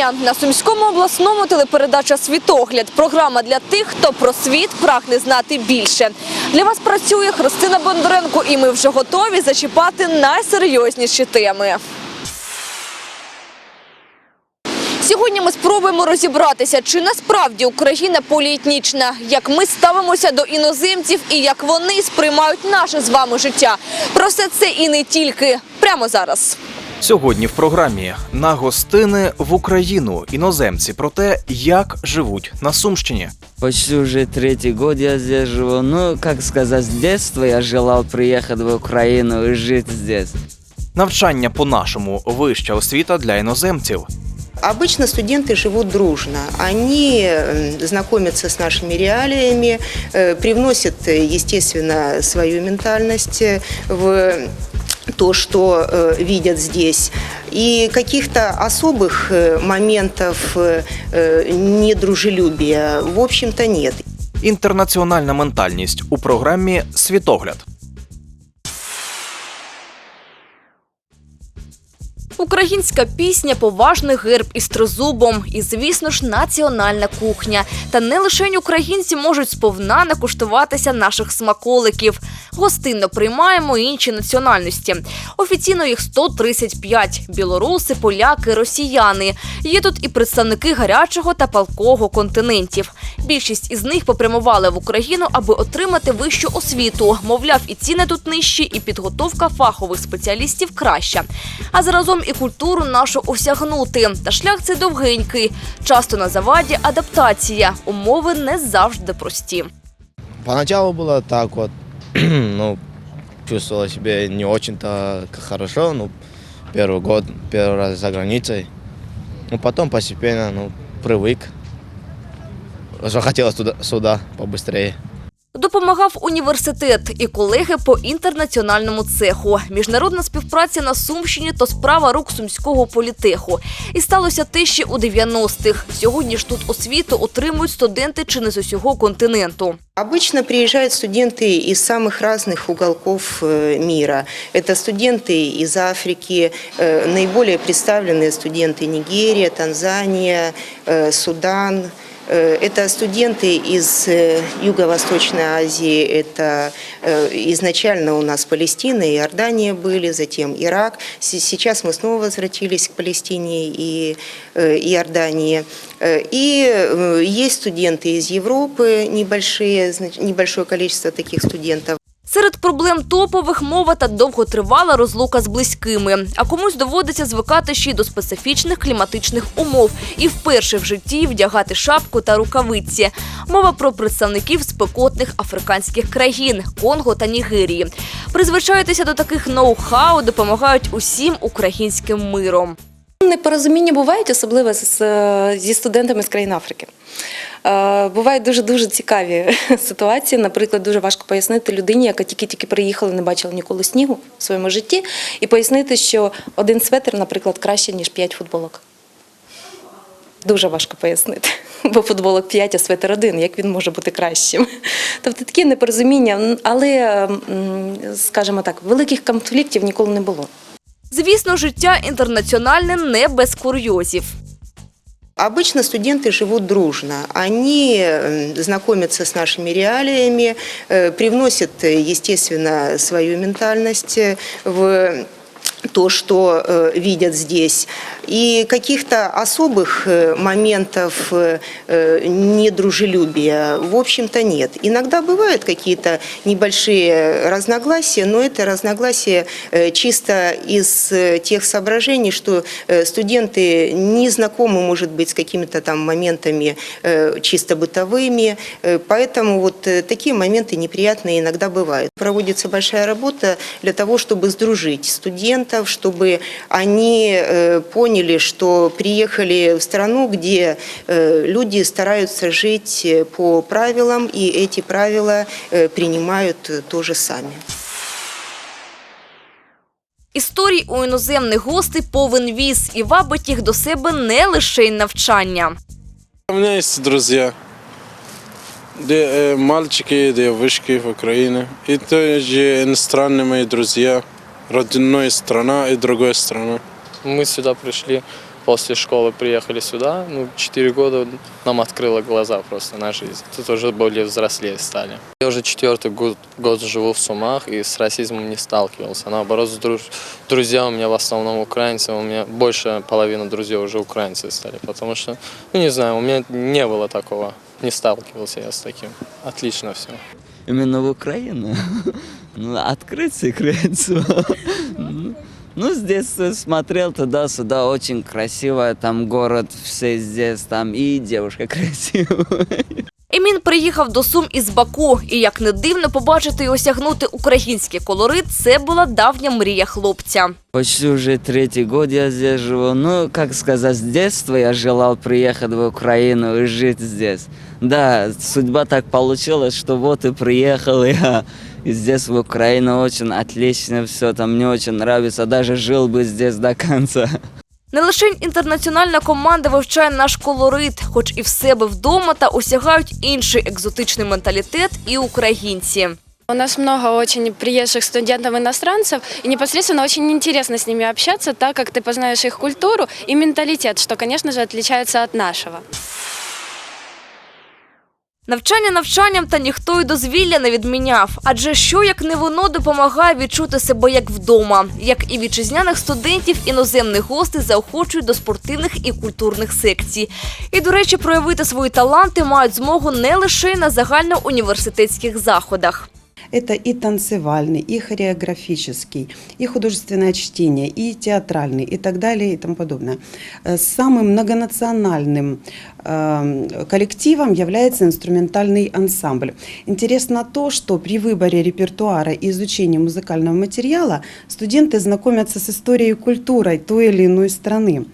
вітання на сумському обласному телепередача Світогляд. Програма для тих, хто про світ прагне знати більше. Для вас працює Христина Бондаренко, і ми вже готові зачіпати найсерйозніші теми. Сьогодні ми спробуємо розібратися, чи насправді Україна поліетнічна, як ми ставимося до іноземців і як вони сприймають наше з вами життя. Про все це і не тільки прямо зараз. Сьогодні в програмі на гостини в Україну іноземці про те, як живуть на Сумщині. Почти уже третий год я здесь живу. Ну, как сказать, с детства я желал приехать в Украину и жить здесь. Навчання по-нашому вища освіта для іноземців. Обычно студенты живут дружно. Они м, знакомятся с нашими реалиями, э, привносят, э, естественно, свою ментальность э, в то, что э, видят здесь. И каких-то особых э, моментов э, э, недружелюбия, в общем-то, нет. Інтернаціональна ментальність у програмі Світогляд. Українська пісня поважний герб із тризубом, і, звісно ж, національна кухня. Та не лише українці можуть сповна накуштуватися наших смаколиків. Гостинно приймаємо інші національності. Офіційно їх 135 – білоруси, поляки, росіяни. Є тут і представники гарячого та палкого континентів. Більшість із них попрямували в Україну, аби отримати вищу освіту. Мовляв, і ціни тут нижчі, і підготовка фахових спеціалістів краща. А заразом і культуру нашу осягнути. Та шлях цей довгенький. Часто на заваді адаптація. Умови не завжди прості. Поначалу было так вот, ну, чувствовала себя не очень-то хорошо, ну, первый год, первый раз за границей. Ну, потом постепенно, ну, привык. Захотелось туда, сюда побыстрее. Допомагав університет і колеги по інтернаціональному цеху. Міжнародна співпраця на Сумщині то справа рук сумського політеху. І сталося те ще у 90-х. Сьогодні ж тут освіту отримують студенти чи не з усього континенту. Обычно приезжают студенты из самых разных уголков э, мира. Это студенты из Африки, э, наиболее представленные студенты Нигерия, Танзания, э, Судан. Э, Это студенты из э, Юго-Восточной Азии, это э, изначально у нас Палестина и Иордания были, затем Ирак. С- Сейчас мы снова возвратились к Палестине и э, Иордании. Э, И э, есть студенты из Европы, небольшие, знач- небольшое количество таких студентов. Серед проблем топових мова та довготривала розлука з близькими. А комусь доводиться звикати ще й до специфічних кліматичних умов і вперше в житті вдягати шапку та рукавиці. Мова про представників спекотних африканських країн Конго та Нігерії. Призвичаїтися до таких ноу-хау допомагають усім українським миром. Непорозуміння бувають, особливо з, зі студентами з країн Африки. Е, Бувають дуже дуже цікаві ситуації. Наприклад, дуже важко пояснити людині, яка тільки-тільки приїхала, не бачила ніколи снігу в своєму житті, і пояснити, що один светр, наприклад, краще, ніж п'ять футболок. Дуже важко пояснити, бо футболок 5, а светр один, як він може бути кращим. Тобто такі непорозуміння, але, скажімо так, великих конфліктів ніколи не було. Звісно, життя інтернаціональне не без курйозів. Обычно студенты живут дружно. Они м, знакомятся с нашими реалиями, э, привносят, э, естественно, свою ментальность э, в то, что э, видят здесь. И каких-то особых э, моментов э, э, недружелюбия, в общем-то, нет. Иногда бывают какие-то небольшие разногласия, но это разногласия э, чисто из э, тех соображений, что э, студенты не знакомы, может быть, с какими-то там моментами э, чисто бытовыми, Э, поэтому вот э, такие моменты неприятные иногда бывают. Проводится большая работа для того, чтобы сдружить студентов, чтобы они э, поняли, что приехали в страну, где э, люди стараются жить э, по правилам, и эти правила э, принимают э, тоже сами. Історій у іноземних гостей повен віз і вабить їх до себе не лише й навчання. У меня есть друзья. Де, э, мальчики, девушки в Украине. И тоже иностранные мои друзья. Родной страна и другая страна. Мы сюда пришли после школы приехали сюда, ну, 4 года нам открыло глаза просто на жизнь. Тут уже более взрослее стали. Я уже четвертый год, год живу в Сумах и с расизмом не сталкивался. Наоборот, с друж... друзья у меня в основном украинцы, у меня больше половины друзей уже украинцы стали, потому что, ну, не знаю, у меня не было такого, не сталкивался я с таким. Отлично все. Именно в Украину. Ну, открыть секрецию. Ну, Ну, здесь э, смотрел туда-сюда, очень красиво, там город, все здесь, там и девушка красивая. Емін приїхав до Сум із Баку, і як не дивно побачити і осягнути український колорит, це була давня мрія хлопця. Почти уже третий год я здесь живу. Ну, как сказать, с детства я желал приехать в Украину и жить здесь. Да, судьба так получилась, что вот и приехал я. И здесь в Украину очень отлично все, там мне очень нравится. Даже жил бы здесь до конца. Не лише інтернаціональна команда вивчає наш колорит, хоч і в себе вдома та осягають інший екзотичний менталітет і українці. У нас много очень приезжих студентов-иностранцев, и непосредственно очень интересно с ними общаться, так как ты познаешь их культуру и менталитет, что, конечно же, отличается от нашего. Навчання навчанням та ніхто й дозвілля не відміняв. Адже що як не воно допомагає відчути себе як вдома, як і вітчизняних студентів, іноземних гостей заохочують до спортивних і культурних секцій. І, до речі, проявити свої таланти мають змогу не лише на загальноуніверситетських заходах. Это и танцевальный, и хореографический, и художественное чтение, и театральный, и так далее, и тому подобное. Э, Самым многонациональным э, коллективом является инструментальный ансамбль. Интересно то, что при выборе репертуара и изучении музыкального материала студенты знакомятся с историей и культурой той или иной страны.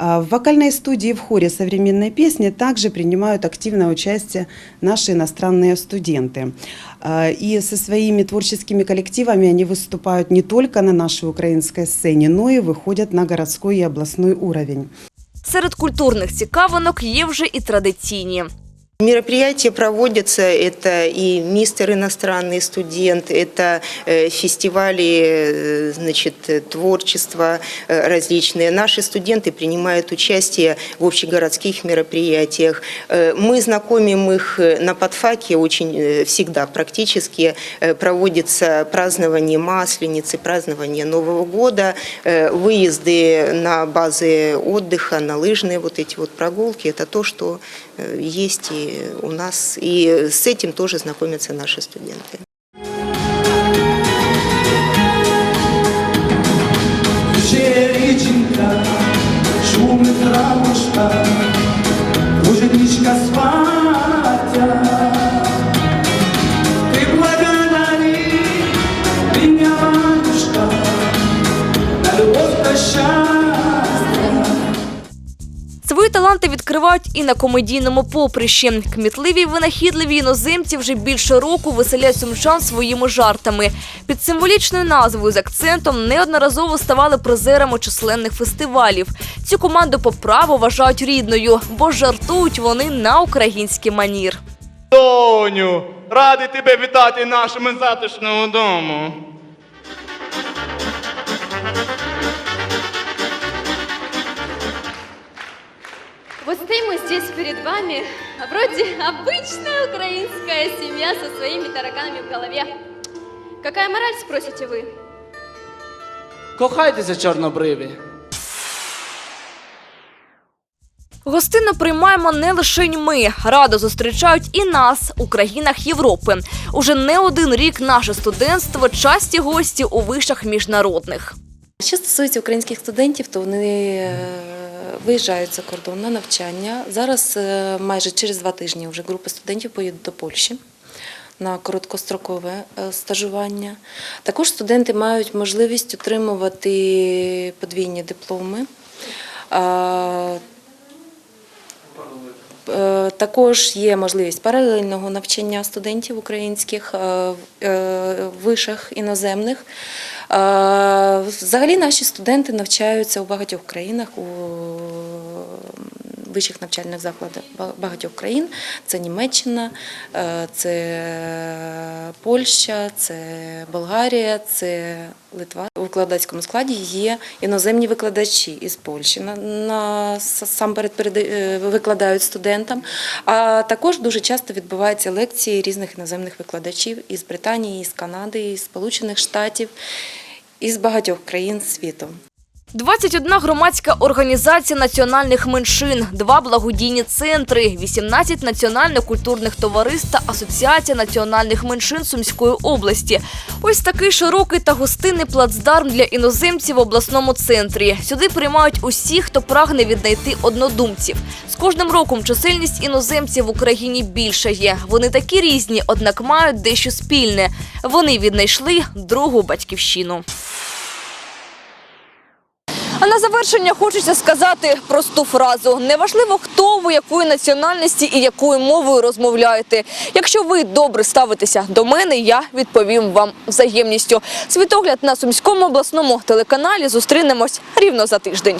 А В вокальной студии в хоре современной песни также принимают активное участие наши иностранные студенты. А, И со своими творческими коллективами они выступают не только на нашей украинской сцене, но и выходят на городской и областной уровень. Серед культурних цікавинок є вже і традиційні. Мероприятия проводятся, это и мистер иностранный студент, это э, фестивали э, значит, э, творчества различные. Наши студенты принимают участие в общегородских мероприятиях. Мы знакомим их на подфаке очень всегда практически. Проводится празднование Масленицы, празднование Нового года, выезды на базы отдыха, на лыжные вот эти вот прогулки. Это то, что есть и у нас, и с этим тоже знакомятся наши студенты. Свої таланти відкривають і на комедійному поприщі. Кмітливі й винахідливі іноземці вже більше року веселять сумчан своїми жартами. Під символічною назвою з акцентом неодноразово ставали призерами численних фестивалів. Цю команду по праву вважають рідною, бо жартують вони на український манір. Доню, радий тебе вітати нашому затишному дому. Вот стоим мы здесь перед вами, вроде обычная украинская семья со своими тараканами в голове. Какая мораль, спросите вы? Кохайтеся, чорнобриві. Гостинно приймаємо не лише ми. Радо зустрічають і нас у країнах Європи. Уже не один рік наше студентство часті гості у вишах міжнародних. Що стосується українських студентів, то вони е, виїжджають за кордон на навчання. Зараз е, майже через два тижні вже групи студентів поїдуть до Польщі на короткострокове е, стажування. Також студенти мають можливість отримувати подвійні дипломи. Е, Також є можливість паралельного навчання студентів українських в вишах іноземних. Е, Взагалі наші студенти навчаються у багатьох країнах у вищих навчальних закладах багатьох країн. Це Німеччина, е, це Польща, це Болгарія, це Литва. У викладацькому складі є іноземні викладачі із Польщі. На, сам перед викладають студентам. А також дуже часто відбуваються лекції різних іноземних викладачів із Британії, із Канади, із Сполучених Штатів, із багатьох країн світу. 21 громадська організація національних меншин, два благодійні центри, 18 національно-культурних товариств та Асоціація національних меншин Сумської області. Ось такий широкий та гостинний плацдарм для іноземців в обласному центрі. Сюди приймають усіх, хто прагне віднайти однодумців. З кожним роком чисельність іноземців в Україні більшає. Вони такі різні, однак мають дещо спільне. Вони віднайшли другу батьківщину. А на завершення хочеться сказати просту фразу: неважливо, хто ви, якої національності і якою мовою розмовляєте. Якщо ви добре ставитеся до мене, я відповім вам взаємністю. Світогляд на сумському обласному телеканалі зустрінемось рівно за тиждень.